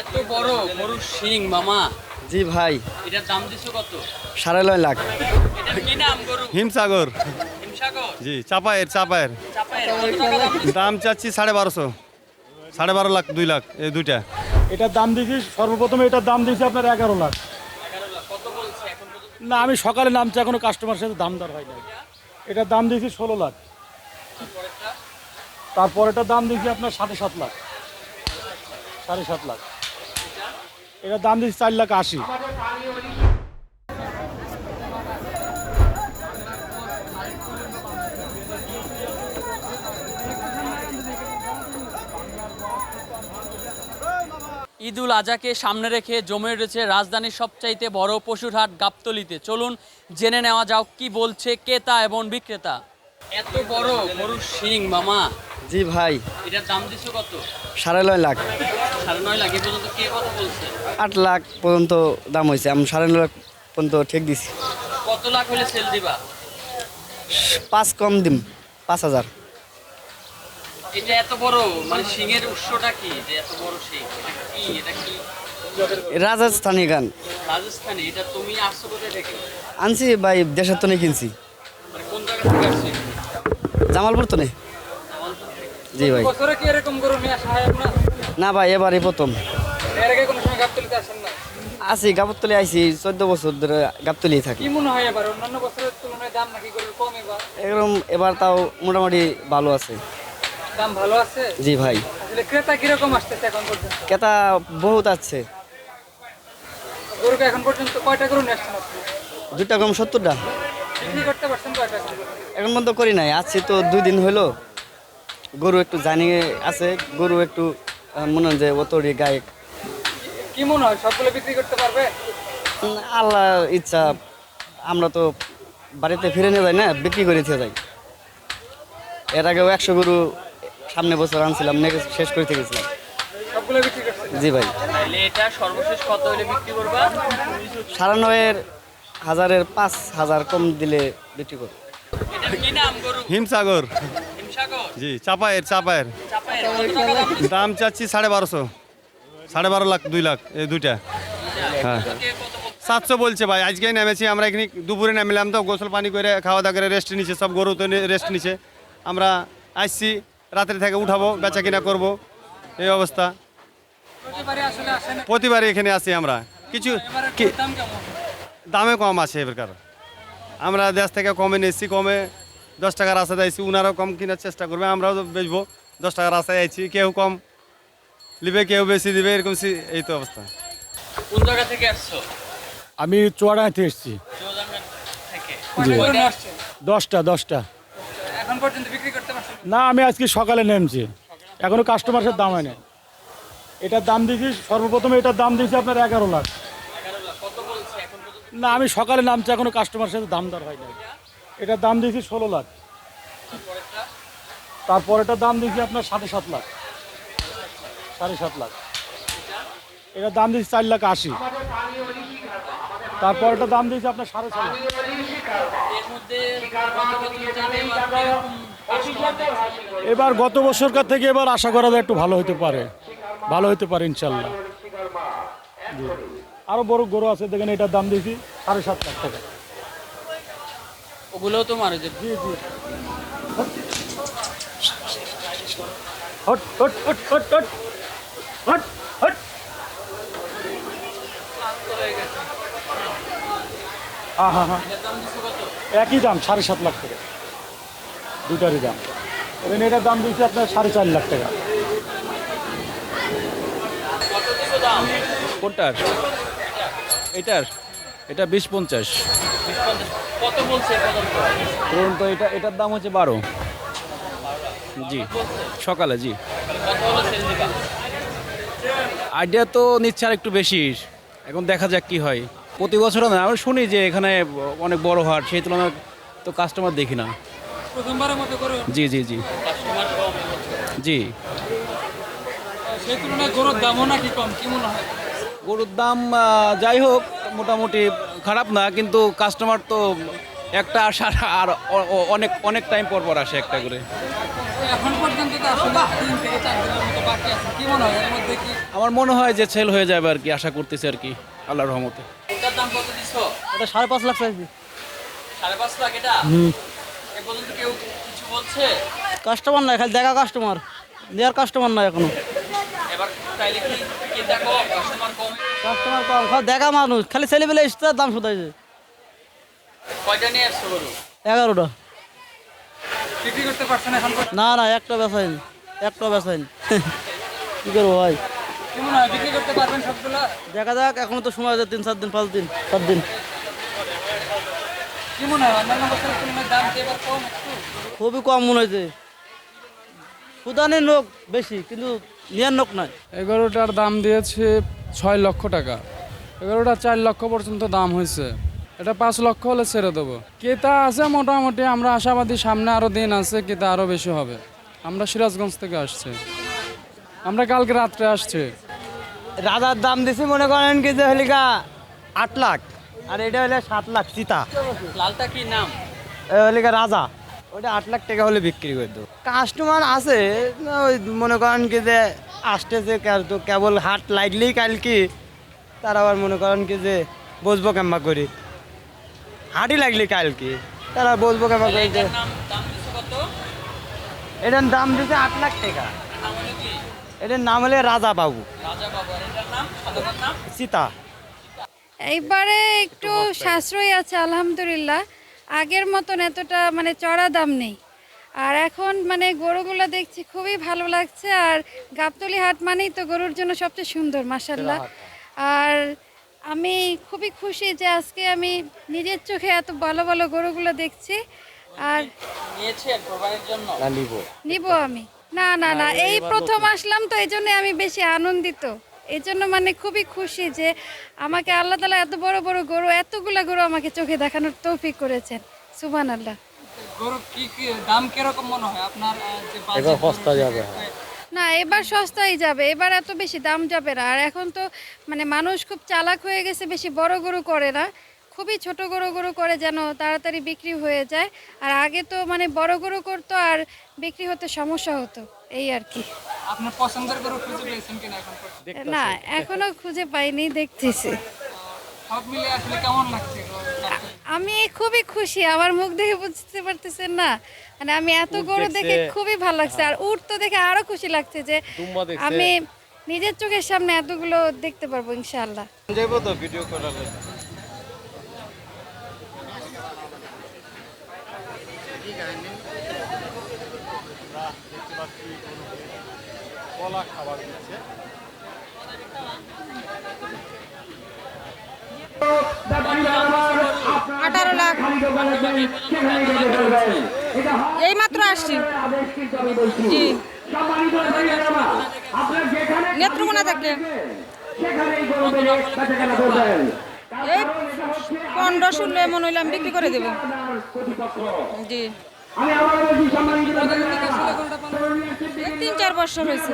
এত বড় গরুর শিং মামা। জি ভাই। এটার দাম দিছো কত? সাড়ে নয় লাখ। এটার কি নাম গরু? হিমসাগর। হিমসাগর? জি চাপায়ের চাপায়ের দাম? চাচ্ছি সাড়ে বারোশো। সাড়ে বারো লাখ দুই লাখ এই দুইটা। এটার দাম দিয়েছি সর্বপ্রথমে এটার দাম দিয়েছি আপনার এগারো লাখ। এগারো লাখ কত বলছে এখন পর্যন্ত? না আমি সকালে নামছি এখনও কাস্টমার সাথে দাম দর হয় না। এটার দাম দিয়েছি ষোলো লাখ। তারপর এটার দাম দিয়েছি আপনার সাড়ে সাত লাখ। সাড়ে সাত লাখ। এটার দাম দিয়েছি চার লাখ আশি। ঈদুল আজহাকে সামনে রেখে জমে উঠেছে রাজধানীর সবচাইতে বড় পশুর হাট গাবতলিতে। চলুন জেনে নেওয়া যাও কি বলছে ক্রেতা এবং বিক্রেতা। এত বড় গরুর শিং মামা। জি ভাই। এটার দাম দিছো কত? সাড়ে নয় লাখ। সাড়ে নয় লাখ এ পর্যন্ত কে কত বলছে? আট লাখ পর্যন্ত দাম হয়েছে আমি সাড়ে নয় লাখ পর্যন্ত ঠিক দিছি। কত লাখ হলে সেল দিবা? পাঁচ কম দিম পাঁচ হাজার। এটা এত বড়? মানে উৎসটা কি? যে এত বড় শিং এটা কি? এটা কি? রাজস্থানি গান। রাজস্থানে এটা তুমি আসছো কোথায় থেকে? আনছি ভাই দেশের তনে কিনছি। মানে কোন জায়গা থেকে আসছো জামালপুর তনে। জি ভাই। বছরে কি এরকম গরু নিয়ে আসা হয় আপনার? না ভাই এবারই প্রথম। এর আগে কোনো সময় গাবতলিতে আসেন না আছি গাবতলি আইছি চোদ্দ বছর ধরে গাবতলি থাকি। কি মনে হয় এবার? অন্যান্য বছরের তুলনায় দাম নাকি গরুর কম এবার? এরকম এবার তাও মোটামুটি ভালো আছে। দাম ভালো আছে? জি ভাই। আসলে ক্রেতা কীরকম আসতেছে এখন পর্যন্ত? কেতা বহুত আছে। গরুকে এখন পর্যন্ত কয়টা গরু নিয়ে আসছেন আপনি? দুটা কম সত্তরটা। বিক্রি করতে পারছেন কয়টা এখন পর্যন্ত করি নাই আছি তো দুই দিন হলো। গরু একটু জানি আছে গরু একটু মনে হয় যে অতরি গায়ে কি মনে হয় সবগুলো বিক্রি করতে পারবে? আল্লাহ ইচ্ছা আমরা তো বাড়িতে ফিরে নিয়ে যাই না বিক্রি করে দিয়ে যাই। এর আগেও একশো গরু সামনে বছর আনছিলাম শেষ করে গেছিলাম। সবগুলো বিক্রি করতে জি ভাই। তাহলে এটা সর্বশেষ কত হলে বিক্রি করবা? সাড়ে নয়ের হাজারের পাঁচ হাজার কম দিলে বিক্রি করব। এটার কি নাম গরু? হিমসাগর হিমসাগর। জি, চাপায়ের চাপায়ের। দাম চাচ্ছি সাড়ে বারোশো। সাড়ে বারো লাখ, দুই লাখ, এই দুইটা। হ্যাঁ? সাতশো বলছে ভাই, আজকেই নেমেছি, আমরা এখানে দুপুরে নামলাম তো, গোসল পানি করে, খাওয়া দাওয়া করে রেস্ট নিচ্ছে সব গরু তো রেস্ট নিচ্ছে আমরা আসছি, রাত্রে থেকে উঠাবো, বেচা কিনা করব, এই অবস্থা। প্রতিবারই এখানে আসি আমরা। কিছু দামে কম আছে এবারকার আমরা দেশ থেকে কমে নিচ্ছি, কমে দশ টাকার আশায় আইছি ওনারাও কম কেনার চেষ্টা করবে আমরাও তো বেচবো। দশ টাকার আশায় আইছি কেউ কম নিবে কেউ বেশি দিবে এরকম এই তো অবস্থা। কোন জায়গা থেকে আসছো? আমি চুয়াডাঙ্গাতে এসেছি? দশটা দশটা। এখন পর্যন্ত বিক্রি করতে পারছেন না আমি আজকে সকালে নেমছি। এখনও কাস্টমার সাথে দাম হয় না এটার দাম দিয়েছি সর্বপ্রথমে এটার দাম দিয়েছি আপনার এগারো লাখ। এগারো লাখ। কত বলছে এখন পর্যন্ত? না আমি সকালে নামছি এখনও কাস্টমার সাথে দাম দর হয় না এটার দাম দিয়েছি ষোলো লাখ। পরেরটা তারপর এটার দাম দিয়েছি আপনার সাড়ে সাত লাখ। সাড়ে সাত লাখ। এটার দাম দিয়েছি চার লাখ আশি। তারপর এটার দাম দিয়েছি আপনার সাড়ে ছয় লাখ। এবার গত বছরকার থেকে এবার আশা করা যায় একটু ভালো হতে পারে। ভালো হতে পারে ইনশাল্লাহ। জি। আরও বড় গরু আছে, দেখেন এটার দাম দিয়েছি সাড়ে সাত লাখ টাকা। ওগুলোও তো মারে যে জি জি hot hot hot hot hot hot hot হয়ে হ্যাঁ একই দাম সাড়ে সাত লাখ টাকা। দুটারই দাম। এখানে এটার দাম দিয়েছি আপনার সাড়ে চার লাখ টাকা। দাম কোনটার? এটার? এটা বিশ পঞ্চাশ। বিশ পঞ্চাশ। কত বলছে পর্যন্ত? ধরুন তো এটা এটার দাম হচ্ছে বারো। জি সকালে জি। আইডিয়া তো নিচ্ছে আর একটু বেশি। এখন দেখা যাক কি হয়। প্রতি বছর না আমি শুনি যে এখানে অনেক বড় হাট সেই তুলনায় তো কাস্টমার দেখি না। জি জি জি। জি। গরুর দাম যাই হোক মোটামুটি খারাপ না কিন্তু কাস্টমার তো একটা আসার আর অনেক অনেক টাইম পর পর আসে একটা করে। এখন পর্যন্ত তো আসলে তিন থেকে চার দিনের মতো বাকি আছে। কি মনে হয়? এর মধ্যে কি আমার মনে হয় যে সেল হয়ে যাবে আর কি আশা করতেছি আর কি আল্লাহ রহমতে। এটার দাম কত দিছো এটা সাড়ে পাঁচ লাখ চাইছি। সাড়ে পাঁচ লাখ এটা? এ পর্যন্ত কেউ কিছু বলছে? কাস্টমার নাই খালি দেখা কাস্টমার দেওয়ার কাস্টমার নাই এখনও। এবার চাইলে কি কি দেখো? কাস্টমার কমে কাস্টমার কম খালি দেখা মানুষ খালি ছেলেবেলে এসছে দাম শুধাইছে। কয়টা নিয়ে আসছো গরু? এগারোটা। বিক্রি করতে পারছেন এখন না না একটা বেসাইন একটা বেসাইন কি করব ভাই? কি মনে হয়? বিক্রি করতে পারবেন সবগুলো? দেখা যাক এখনও তো সময় আছে তিন চার দিন পাঁচ দিন সাত দিন। কি মনে হয় অন্যান্য বছরের তুলনায় দাম কি এবার কম একটু? খুবই কম মনে হয়েছে সুদানের লোক বেশি কিন্তু নিয়ার লোক নাই। এগারোটার দাম দিয়েছে ছয় লক্ষ টাকা। এগারোটা চার লক্ষ পর্যন্ত দাম হয়েছে। এটা পাঁচ লক্ষ হলে ছেড়ে দেবো। কেতা আছে মোটামুটি আমরা আশাবাদী সামনে আরও দিন আছে কেতা আরও বেশি হবে। আমরা সিরাজগঞ্জ থেকে আসছি। আমরা কালকে রাত্রে আসছি। রাজার দাম দিছি মনে করেন কি যে হলিকা আট লাখ। আর এটা হলে সাত লাখ চিতা। লালটা কি নাম? হলিকা রাজা। ওটা আট লাখ টাকা হলে বিক্রি করে দেবো। কাস্টমার আছে না ওই মনে করেন কি যে আসতেছে কেবল হাট লাগলেই কাল কি? তার আবার মনে করেন কি যে বসবো কেম্বা করি? হাটই লাগলি কাল কি? তারা বসবো কেম্বা করি যে এটার দাম দিছো কত? এটার দাম দিছে আট লাখ টাকা। কি? এটার নাম হলে রাজা বাবু। রাজা বাবু। আর এটার নাম? সাধারণ নাম? সীতা। এইবারে একটু সাশ্রয় আছে আলহামদুলিল্লাহ। আগের মতন এতটা মানে চড়া দাম নেই। আর এখন মানে গরুগুলো দেখছি খুবই ভালো লাগছে আর গাবতলি হাট মানেই তো গরুর জন্য সবচেয়ে সুন্দর মাসাল্লাহ আর আমি খুবই খুশি যে আজকে আমি নিজের চোখে এত ভালো ভালো গরুগুলো দেখছি আর নিব। আমি। না না না এই প্রথম আসলাম তো এই জন্য আমি বেশি আনন্দিত। এই জন্য মানে খুবই খুশি যে আমাকে আল্লাহ তালা এত বড় বড় গরু এতগুলা গরু আমাকে চোখে দেখানোর তৌফিক করেছেন। সুবান আল্লাহ গরু কি কি দাম কীরকম মনে হয়? আপনার যে বাজেট সস্তা যাবে। না এবার সস্তাই যাবে। এবার এত বেশি দাম যাবে না। আর এখন তো মানে মানুষ খুব চালাক হয়ে গেছে বেশি বড় গরু করে না। খুবই ছোট গরু গরু করে যেন তাড়াতাড়ি বিক্রি হয়ে যায়। আর আগে তো মানে বড় গরু করতো আর বিক্রি হতে সমস্যা হতো। এই আর কি। আপনার পছন্দের গরু খুঁজে পেয়েছেন কিনা এখন না এখনও খুঁজে পাইনি দেখতেছি। সব মিলে আসলে কেমন লাগছে আমি খুবই খুশি আমার মুখ দেখে বুঝতে পারতেছেন না। মানে আমি এত গরু দেখে খুবই ভালো লাগছে আর উট তো দেখে আরও খুশি লাগছে যে আমি নিজের চোখের সামনে এতগুলো দেখতে পারব ইনশাআল্লাহ। যাইবো তো ভিডিও করার আঠারো লাখ। এই মাত্র আসছি। জি। নেত্রকোনা থেকে। এই পনেরো ষোলো এমন হইলে আমি বিক্রি করে দেবো। জি। তিন চার বছর হয়েছে।